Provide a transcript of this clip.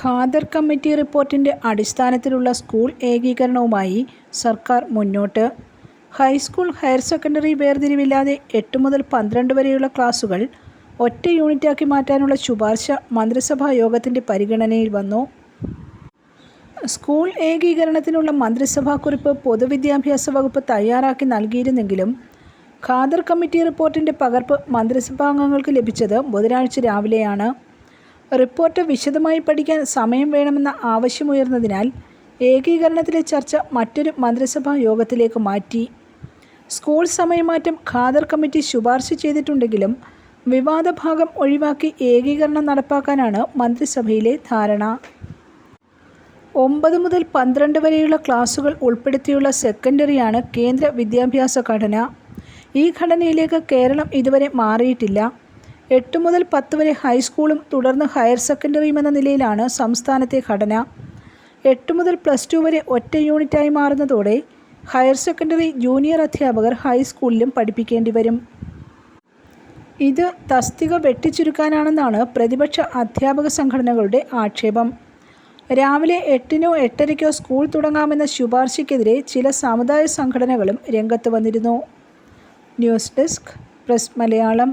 Khader committee റിപ്പോർട്ടിന്റെ അടിസ്ഥാനത്തിലുള്ള school ഏകീകരണവുമായി സർക്കാർ മുന്നോട്ട്. ഹൈസ്കൂൾ ഹയർ സെക്കൻഡറി വേർതിരിവില്ലാതെ എട്ട് മുതൽ പന്ത്രണ്ട് വരെയുള്ള ക്ലാസുകൾ ഒറ്റ യൂണിറ്റാക്കി മാറ്റാനുള്ള ശുപാർശ മന്ത്രിസഭാ യോഗത്തിന്റെ പരിഗണനയിൽ വന്നു. സ്കൂൾ ഏകീകരണത്തിനുള്ള മന്ത്രിസഭാ കുറിപ്പ് പൊതുവിദ്യാഭ്യാസ വകുപ്പ് തയ്യാറാക്കി നൽകിയിരുന്നെങ്കിലും ഖാദർ കമ്മിറ്റി റിപ്പോർട്ടിന്റെ പകർപ്പ് മന്ത്രിസഭാംഗങ്ങൾക്ക് ലഭിച്ചത് ബുധനാഴ്ച രാവിലെയാണ്. റിപ്പോർട്ട് വിശദമായി പഠിക്കാൻ സമയം വേണമെന്ന ആവശ്യമുയർന്നതിനാൽ ഏകീകരണത്തിലെ ചർച്ച മറ്റൊരു മന്ത്രിസഭാ യോഗത്തിലേക്ക് മാറ്റി. സ്കൂൾ സമയമാറ്റം ഖാദർ കമ്മിറ്റി ശുപാർശ ചെയ്തിട്ടുണ്ടെങ്കിലും വിവാദ ഭാഗം ഒഴിവാക്കി ഏകീകരണം നടപ്പാക്കാനാണ് മന്ത്രിസഭയിലെ ധാരണ. ഒമ്പത് മുതൽ പന്ത്രണ്ട് വരെയുള്ള ക്ലാസുകൾ ഉൾപ്പെടുത്തിയുള്ള സെക്കൻഡറിയാണ് കേന്ദ്ര വിദ്യാഭ്യാസ ഘടന. ഈ ഘടനയിലേക്ക് കേരളം ഇതുവരെ മാറിയിട്ടില്ല. എട്ട് മുതൽ പത്ത് വരെ ഹൈസ്കൂളും തുടർന്ന് ഹയർ സെക്കൻഡറിയും എന്ന നിലയിലാണ് സംസ്ഥാനത്തെ ഘടന. എട്ട് മുതൽ പ്ലസ് ടു വരെ ഒറ്റ യൂണിറ്റായി മാറുന്നതോടെ ഹയർ സെക്കൻഡറി ജൂനിയർ അധ്യാപകർ ഹൈസ്കൂളിലും പഠിപ്പിക്കേണ്ടി വരും. ഇത് തസ്തിക വെട്ടിച്ചുരുക്കാനാണെന്നാണ് പ്രതിപക്ഷ അധ്യാപക സംഘടനകളുടെ ആക്ഷേപം. രാവിലെ എട്ടിനോ എട്ടരയ്ക്കോ സ്കൂൾ തുടങ്ങാമെന്ന ശുപാർശയ്ക്കെതിരെ ചില സമുദായ സംഘടനകളും രംഗത്ത് വന്നിരുന്നു. News desk press Malayalam.